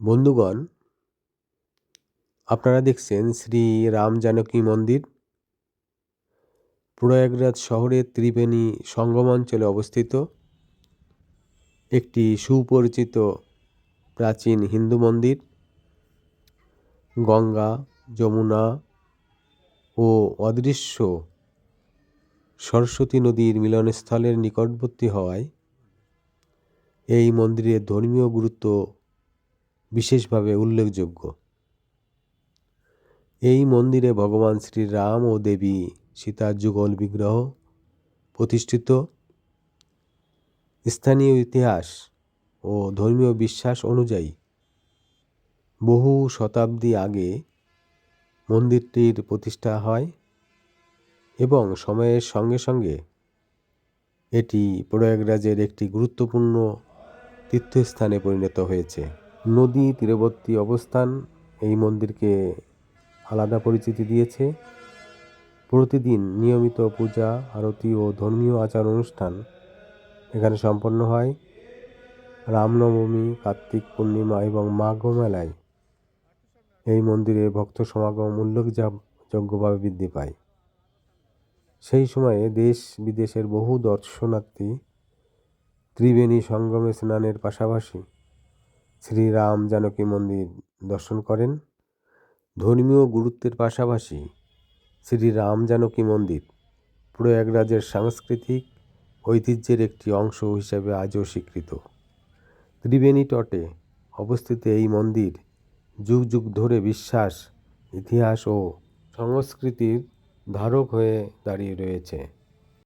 বন্ধুগণ, আপনারা দেখছেন শ্রী রাম জানকী মন্দির। প্রয়াগরাজ শহরের ত্রিবেণী সঙ্গম অঞ্চলে অবস্থিত। একটি সুপরিচিত প্রাচীন হিন্দু মন্দির। গঙ্গা, যমুনা ও অদৃশ্য সরস্বতী নদীর মিলনস্থলের নিকটবর্তী হওয়ায় এই মন্দিরের ধর্মীয় গুরুত্ব বিশেষভাবে উল্লেখযোগ্য। এই মন্দিরে ভগবান শ্রীরাম ও দেবী সীতার যুগল বিগ্রহ প্রতিষ্ঠিত। স্থানীয় ইতিহাস ও ধর্মীয় বিশ্বাস অনুযায়ী বহু শতাব্দী আগে মন্দিরটির প্রতিষ্ঠা হয় এবং সময়ের সঙ্গে সঙ্গে এটি প্রয়াগরাজের একটি গুরুত্বপূর্ণ তীর্থস্থানে পরিণত হয়েছে। নদী তীরবর্তী অবস্থান এই মন্দিরকে আলাদা পরিচিতি দিয়েছে। প্রতিদিন নিয়মিত পূজা, আরতি ও ধর্মীয় আচার অনুষ্ঠান এখানে সম্পন্ন হয়। রামনবমী, কার্তিক পূর্ণিমা এবং মাঘ মেলায় এই মন্দিরে ভক্ত সমাগম উল্লেখযোগ্যভাবে বৃদ্ধি পায়। সেই সময়ে দেশ বিদেশের বহু দর্শনার্থী ত্রিবেণী সঙ্গমে স্নানের পাশাপাশি শ্রীরাম জানকী মন্দির দর্শন করেন? ধর্মীয় গুরুত্বের পাশাপাশি শ্রীরাম জানকী মন্দির প্রয়াগরাজের সাংস্কৃতিক ঐতিহ্যের একটি অংশ হিসেবে আজও স্বীকৃত। ত্রিবেণী তটে অবস্থিত এই মন্দির যুগ যুগ ধরে বিশ্বাস, ইতিহাস ও সংস্কৃতির ধারক হয়ে দাঁড়িয়ে রয়েছে।